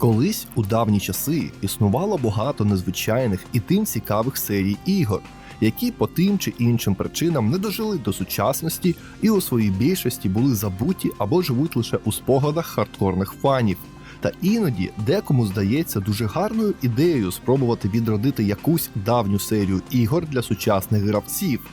Колись у давні часи існувало багато незвичайних і тим цікавих серій ігор, які по тим чи іншим причинам не дожили до сучасності і у своїй більшості були забуті або живуть лише у спогадах хардкорних фанів. Та іноді декому здається дуже гарною ідеєю спробувати відродити якусь давню серію ігор для сучасних гравців.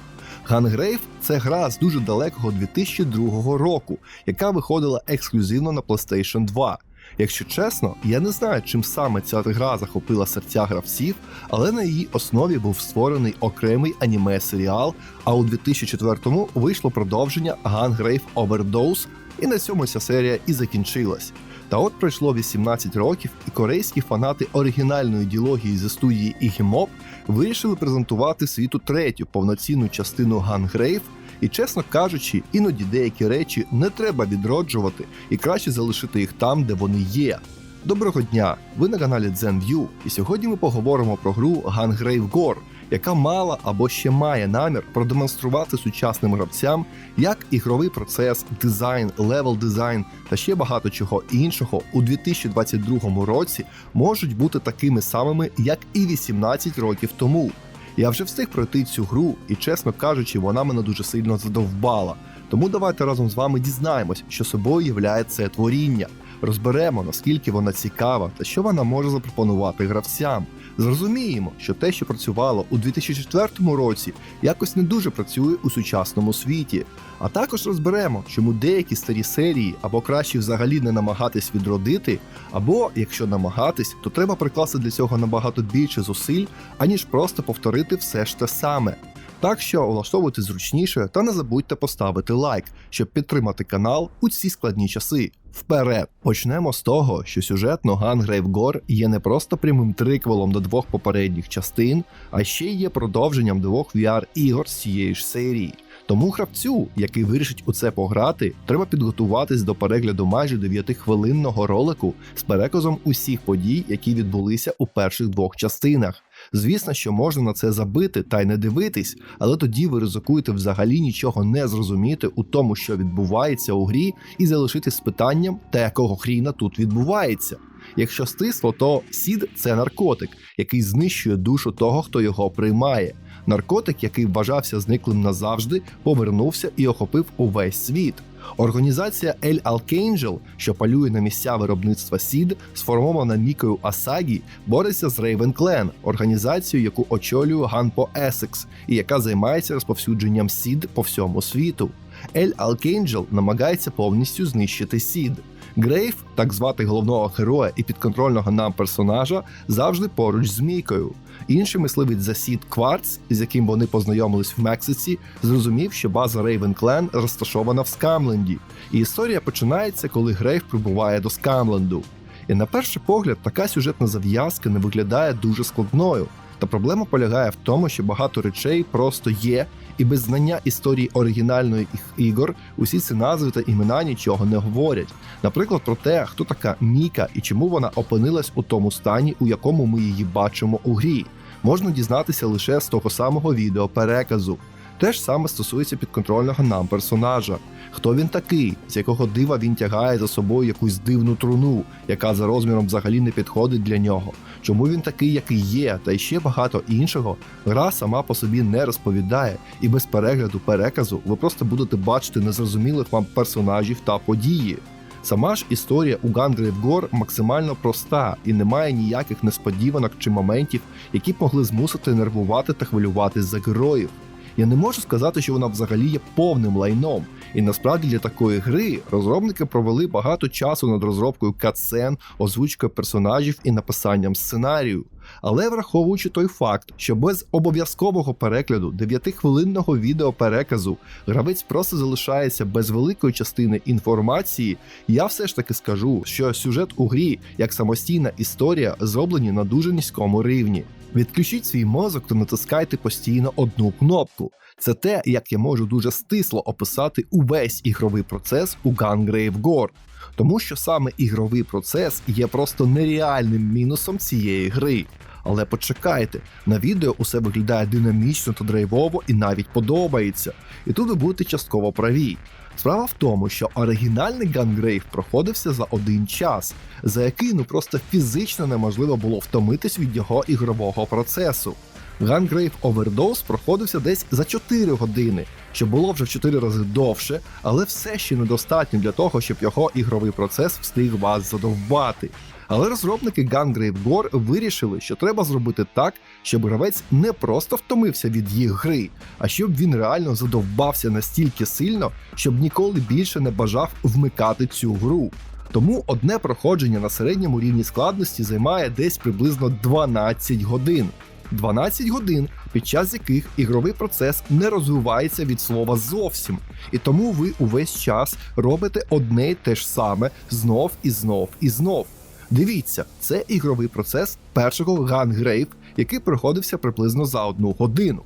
Гангрейв це гра з дуже далекого 2002 року, яка виходила ексклюзивно на PlayStation 2. Якщо чесно, я не знаю, чим саме ця гра захопила серця гравців, але на її основі був створений окремий аніме-серіал. А у 2004-му вийшло продовження Gungrave Overdose, і на цьому ця серія і закінчилась. Та от пройшло 18 років, і корейські фанати оригінальної ідеології зі студії Ігімоп вирішили презентувати світу третю повноцінну частину Gungrave, і, чесно кажучи, іноді деякі речі не треба відроджувати і краще залишити їх там, де вони є. Доброго дня! Ви на каналі ZenView, і сьогодні ми поговоримо про гру Gungrave Gore, яка мала або ще має намір продемонструвати сучасним гравцям, як ігровий процес, дизайн, левел дизайн та ще багато чого іншого у 2022 році можуть бути такими самими, як і 18 років тому. Я вже встиг пройти цю гру, і чесно кажучи, вона мене дуже сильно задовбала. Тому давайте разом з вами дізнаємось, що собою являє це творіння. Розберемо, наскільки вона цікава та що вона може запропонувати гравцям. Зрозуміємо, що те, що працювало у 2004 році, якось не дуже працює у сучасному світі. А також розберемо, чому деякі старі серії або краще взагалі не намагатись відродити, або якщо намагатись, то треба прикласти для цього набагато більше зусиль, аніж просто повторити все ж те саме. Так що влаштовуйте зручніше та не забудьте поставити лайк, щоб підтримати канал у ці складні часи. Вперед! Почнемо з того, що сюжетно Gungrave Gore є не просто прямим триквелом до двох попередніх частин, а ще є продовженням двох VR-ігор з цієї ж серії. Тому гравцю, який вирішить у це пограти, треба підготуватись до перегляду майже 9-хвилинного ролику з переказом усіх подій, які відбулися у перших двох частинах. Звісно, що можна на це забити та й не дивитись, але тоді ви ризикуєте взагалі нічого не зрозуміти у тому, що відбувається у грі, і залишитись з питанням, та якого хріна тут відбувається. Якщо стисло, то сід це наркотик, який знищує душу того, хто його приймає. Наркотик, який вважався зниклим назавжди, повернувся і охопив увесь світ. Організація El Archangel, що палює на місця виробництва СІД, сформована Мікою Асагі, бореться з Raven Clan, організацією, яку очолює Ганпо Есекс, і яка займається розповсюдженням СІД по всьому світу. El Archangel намагається повністю знищити СІД. Грейв, так звати головного героя і підконтрольного нам персонажа, завжди поруч з Мікою. Інший мисливець за Сід Кварц, з яким вони познайомились в Мексиці, зрозумів, що база Raven Clan розташована в Скамленді, і історія починається, коли Грейв прибуває до Скамленду. І на перший погляд, така сюжетна зав'язка не виглядає дуже складною. Та проблема полягає в тому, що багато речей просто є, і без знання історії оригінальної їх ігор усі ці назви та імена нічого не говорять. Наприклад, про те, хто така Міка і чому вона опинилась у тому стані, у якому ми її бачимо у грі, можна дізнатися лише з того самого відеопереказу. Те ж саме стосується підконтрольного нам персонажа. Хто він такий, з якого дива він тягає за собою якусь дивну труну, яка за розміром взагалі не підходить для нього. Чому він такий, який є, та й ще багато іншого, гра сама по собі не розповідає, і без перегляду переказу ви просто будете бачити незрозумілих вам персонажів та події. Сама ж історія у Гангрейв Гор максимально проста і немає ніяких несподіванок чи моментів, які б могли змусити нервувати та хвилюватись за героїв. Я не можу сказати, що вона взагалі є повним лайном. І насправді для такої гри розробники провели багато часу над розробкою катсцен, озвучкою персонажів і написанням сценарію. Але враховуючи той факт, що без обов'язкового перегляду 9-хвилинного відеопереказу гравець просто залишається без великої частини інформації, я все ж таки скажу, що сюжет у грі як самостійна історія зроблені на дуже низькому рівні. Відключіть свій мозок та натискайте постійно одну кнопку. Це те, як я можу дуже стисло описати увесь ігровий процес у Gungrave Gore. Тому що саме ігровий процес є просто нереальним мінусом цієї гри. Але почекайте, на відео усе виглядає динамічно та драйвово і навіть подобається. І тут ви будете частково праві. Справа в тому, що оригінальний Gungrave проходився за один час, за який ну просто фізично неможливо було втомитись від його ігрового процесу. Gungrave Overdose проходився десь за 4 години, що було вже в 4 рази довше, але все ще недостатньо для того, щоб його ігровий процес встиг вас задовбати. Але розробники Gungrave Gore вирішили, що треба зробити так, щоб гравець не просто втомився від їх гри, а щоб він реально задовбався настільки сильно, щоб ніколи більше не бажав вмикати цю гру. Тому одне проходження на середньому рівні складності займає десь приблизно 12 годин. 12 годин, під час яких ігровий процес не розвивається від слова зовсім, і тому ви увесь час робите одне й те ж саме знов і знов і знов. Дивіться, це ігровий процес першого Gungrave, який проходився приблизно за одну годину.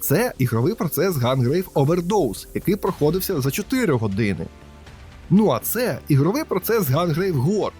Це ігровий процес Gungrave Overdose, який проходився за 4 години. Ну а це ігровий процес Gungrave Gore.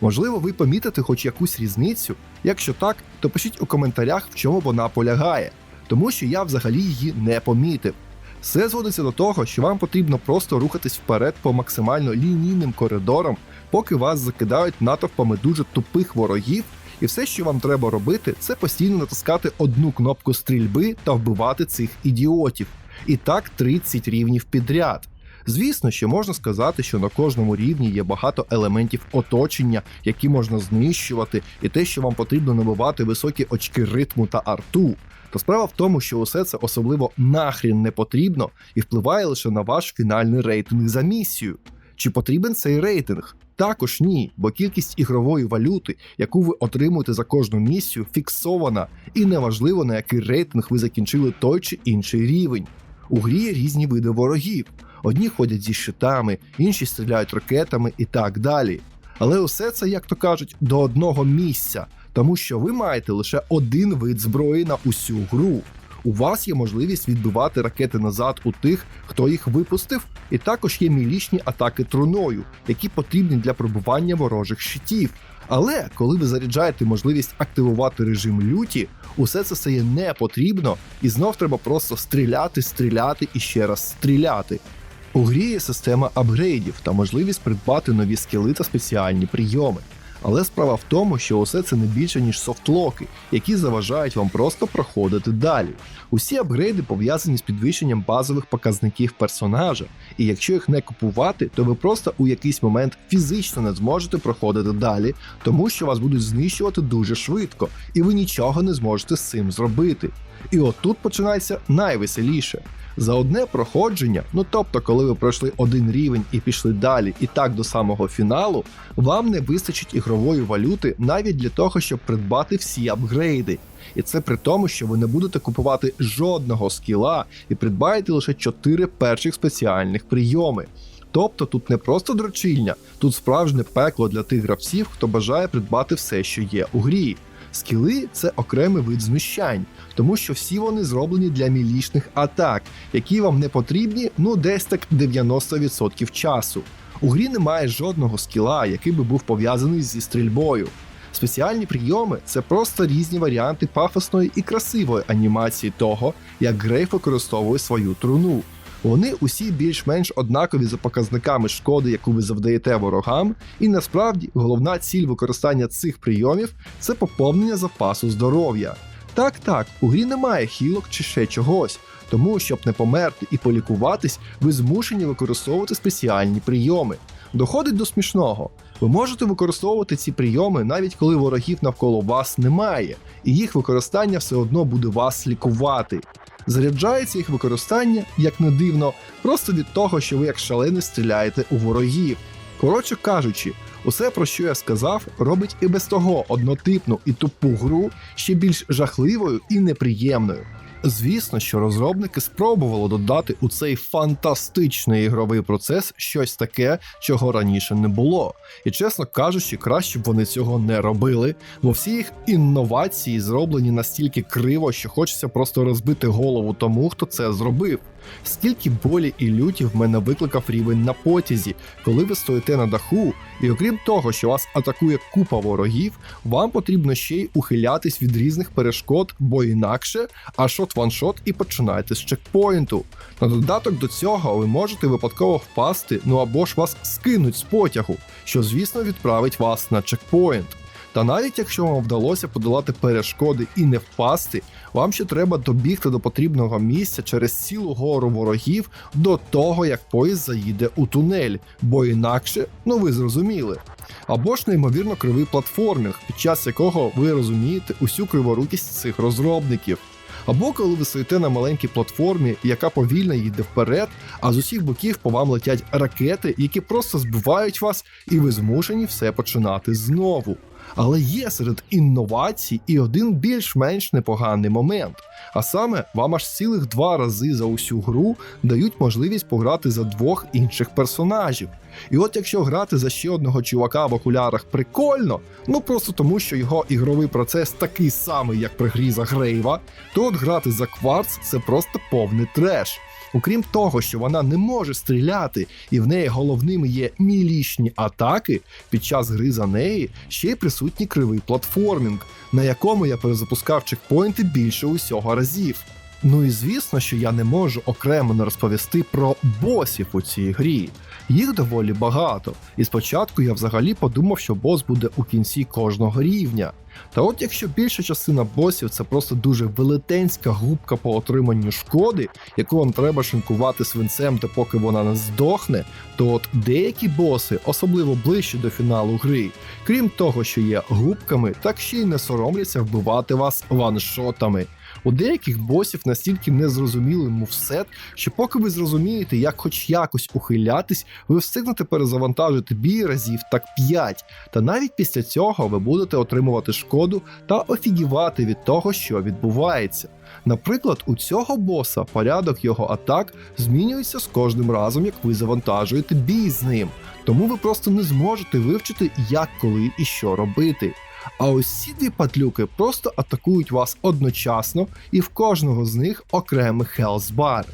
Можливо, ви помітите хоч якусь різницю. Якщо так, то пишіть у коментарях, в чому вона полягає, тому що я взагалі її не помітив. Все зводиться до того, що вам потрібно просто рухатись вперед по максимально лінійним коридорам, поки вас закидають натовпами дуже тупих ворогів, і все, що вам треба робити, це постійно натискати одну кнопку стрільби та вбивати цих ідіотів. І так 30 рівнів підряд. Звісно, що можна сказати, що на кожному рівні є багато елементів оточення, які можна знищувати, і те, що вам потрібно набивати високі очки ритму та арту. Та справа в тому, що усе це особливо нахрін не потрібно і впливає лише на ваш фінальний рейтинг за місію. Чи потрібен цей рейтинг? Також ні, бо кількість ігрової валюти, яку ви отримуєте за кожну місію, фіксована, і неважливо на який рейтинг ви закінчили той чи інший рівень. У грі є різні види ворогів. Одні ходять зі щитами, інші стріляють ракетами і так далі. Але усе це, як то кажуть, до одного місця, тому що ви маєте лише один вид зброї на усю гру. У вас є можливість відбивати ракети назад у тих, хто їх випустив, і також є мілічні атаки труною, які потрібні для пробування ворожих щитів. Але коли ви заряджаєте можливість активувати режим люті, усе це стає не потрібно, і знов треба просто стріляти, стріляти і ще раз стріляти. У грі є система апгрейдів та можливість придбати нові скіли та спеціальні прийоми. Але справа в тому, що усе це не більше ніж софтлоки, які заважають вам просто проходити далі. Усі апгрейди пов'язані з підвищенням базових показників персонажа, і якщо їх не купувати, то ви просто у якийсь момент фізично не зможете проходити далі, тому що вас будуть знищувати дуже швидко, і ви нічого не зможете з цим зробити. І отут починається найвеселіше. За одне проходження, ну тобто, коли ви пройшли один рівень і пішли далі, і так до самого фіналу, вам не вистачить ігрової валюти навіть для того, щоб придбати всі апгрейди. І це при тому, що ви не будете купувати жодного скіла і придбаєте лише 4 перших спеціальних прийоми. Тобто тут не просто дрочильня, тут справжнє пекло для тих гравців, хто бажає придбати все, що є у грі. Скіли це окремий вид знущань, тому що всі вони зроблені для мілічних атак, які вам не потрібні ну десь так 90% часу. У грі немає жодного скіла, який би був пов'язаний зі стрільбою. Спеціальні прийоми це просто різні варіанти пафосної і красивої анімації того, як Грейф використовує свою труну. Вони усі більш-менш однакові за показниками шкоди, яку ви завдаєте ворогам, і насправді головна ціль використання цих прийомів це поповнення запасу здоров'я. Так, так, у грі немає хілок чи ще чогось, тому щоб не померти і полікуватись, ви змушені використовувати спеціальні прийоми. Доходить до смішного. Ви можете використовувати ці прийоми навіть коли ворогів навколо вас немає, і їх використання все одно буде вас лікувати. Заряджається їх використання, як не дивно, просто від того, що ви як шалений стріляєте у ворогів. Коротше кажучи, усе, про що я сказав, робить і без того однотипну і тупу гру ще більш жахливою і неприємною. Звісно, що розробники спробували додати у цей фантастичний ігровий процес щось таке, чого раніше не було. І чесно кажучи, краще б вони цього не робили, бо всі їх інновації зроблені настільки криво, що хочеться просто розбити голову тому, хто це зробив. Скільки болі і люті в мене викликав рівень на потязі, коли ви стоїте на даху, і окрім того, що вас атакує купа ворогів, вам потрібно ще й ухилятись від різних перешкод, бо інакше ашот ваншот і починаєте з чекпоінту. На додаток до цього ви можете випадково впасти, ну або ж вас скинуть з потягу, що звісно відправить вас на чекпоінт. Та навіть якщо вам вдалося подолати перешкоди і не впасти, вам ще треба добігти до потрібного місця через цілу гору ворогів до того, як поїзд заїде у тунель, бо інакше, ну ви зрозуміли. Або ж неймовірно кривий платформінг, під час якого ви розумієте усю криворукість цих розробників. Або коли ви стоїте на маленькій платформі, яка повільно їде вперед, а з усіх боків по вам летять ракети, які просто збивають вас, і ви змушені все починати знову. Але є серед інновацій і один більш-менш непоганий момент. А саме вам аж цілих два рази за усю гру дають можливість пограти за двох інших персонажів. І от якщо грати за ще одного чувака в окулярах прикольно, ну просто тому, що його ігровий процес такий самий, як при грі за Грейва, то от грати за кварц це просто повний треш. Окрім того, що вона не може стріляти, і в неї головними є мілічні атаки, під час гри за неї ще й присутній кривий платформінг, на якому я перезапускав чекпоінти більше усього разів. Ну і звісно, що я не можу окремо не розповісти про босів у цій грі. Їх доволі багато, і спочатку я взагалі подумав, що бос буде у кінці кожного рівня. Та от якщо більша частина босів це просто дуже велетенська губка по отриманню шкоди, яку вам треба шинкувати свинцем, допоки вона не здохне, то от деякі боси, особливо ближче до фіналу гри, крім того, що є губками, так ще й не соромляться вбивати вас ваншотами. У деяких босів настільки незрозумілий мувсет, що поки ви зрозумієте, як хоч якось ухилятись, ви встигнете перезавантажити бій разів так 5. Та навіть після цього ви будете отримувати шкоду та офігівати від того, що відбувається. Наприклад, у цього боса порядок його атак змінюється з кожним разом, як ви завантажуєте бій з ним, тому ви просто не зможете вивчити, як, коли і що робити. А ось ці дві падлюки просто атакують вас одночасно, і в кожного з них окремий хелсбар.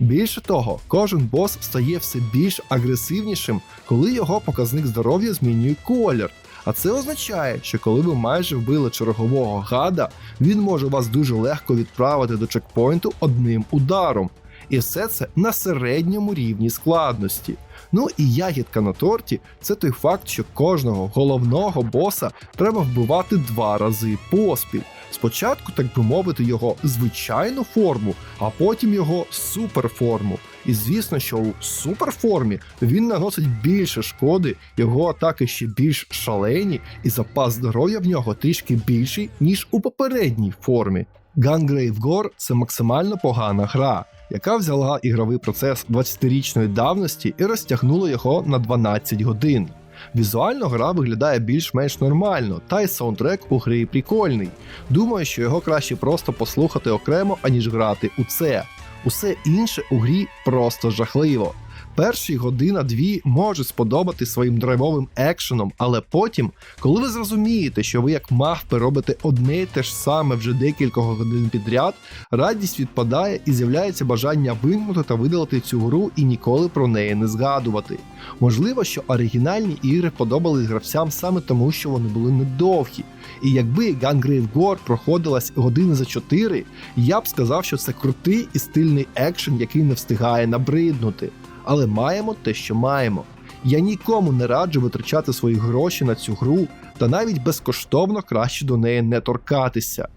Більше того, кожен бос стає все більш агресивнішим, коли його показник здоров'я змінює колір. А це означає, що коли ви майже вбили чергового гада, він може вас дуже легко відправити до чекпоінту одним ударом. І все це на середньому рівні складності. Ну і ягідка на торті це той факт, що кожного головного боса треба вбивати два рази поспіль. Спочатку, так би мовити, його звичайну форму, а потім його суперформу. І звісно, що у суперформі він наносить більше шкоди, його атаки ще більш шалені, і запас здоров'я в нього трішки більший, ніж у попередній формі. Gungrave Gore – це максимально погана гра, яка взяла ігровий процес 20-річної давності і розтягнула його на 12 годин. Візуально гра виглядає більш-менш нормально, та й саундтрек у гри прикольний. Думаю, що його краще просто послухати окремо, аніж грати у це. Усе інше у грі просто жахливо. Перші година-дві може сподобати своїм драйвовим екшеном, але потім, коли ви зрозумієте, що ви як мавпи робите одне й те ж саме вже декілька годин підряд, радість відпадає і з'являється бажання вимкнути та видалити цю гру і ніколи про неї не згадувати. Можливо, що оригінальні ігри подобались гравцям саме тому, що вони були недовгі. І якби Gungrave Gore проходилась години за 4, я б сказав, що це крутий і стильний екшен, який не встигає набриднути. Але маємо те, що маємо. Я нікому не раджу витрачати свої гроші на цю гру, та навіть безкоштовно краще до неї не торкатися.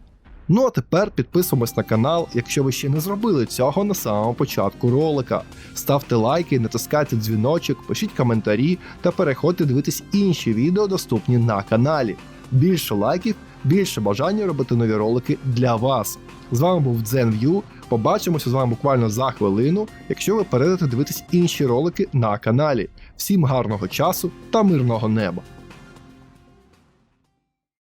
Ну а тепер підписуємось на канал, якщо ви ще не зробили цього на самому початку ролика. Ставте лайки, натискайте дзвіночок, пишіть коментарі та переходьте дивитись інші відео, доступні на каналі. Більше лайків, більше бажання робити нові ролики для вас. З вами був DzenView. Побачимося з вами буквально за хвилину, якщо ви перейдете дивитись інші ролики на каналі. Всім гарного часу та мирного неба!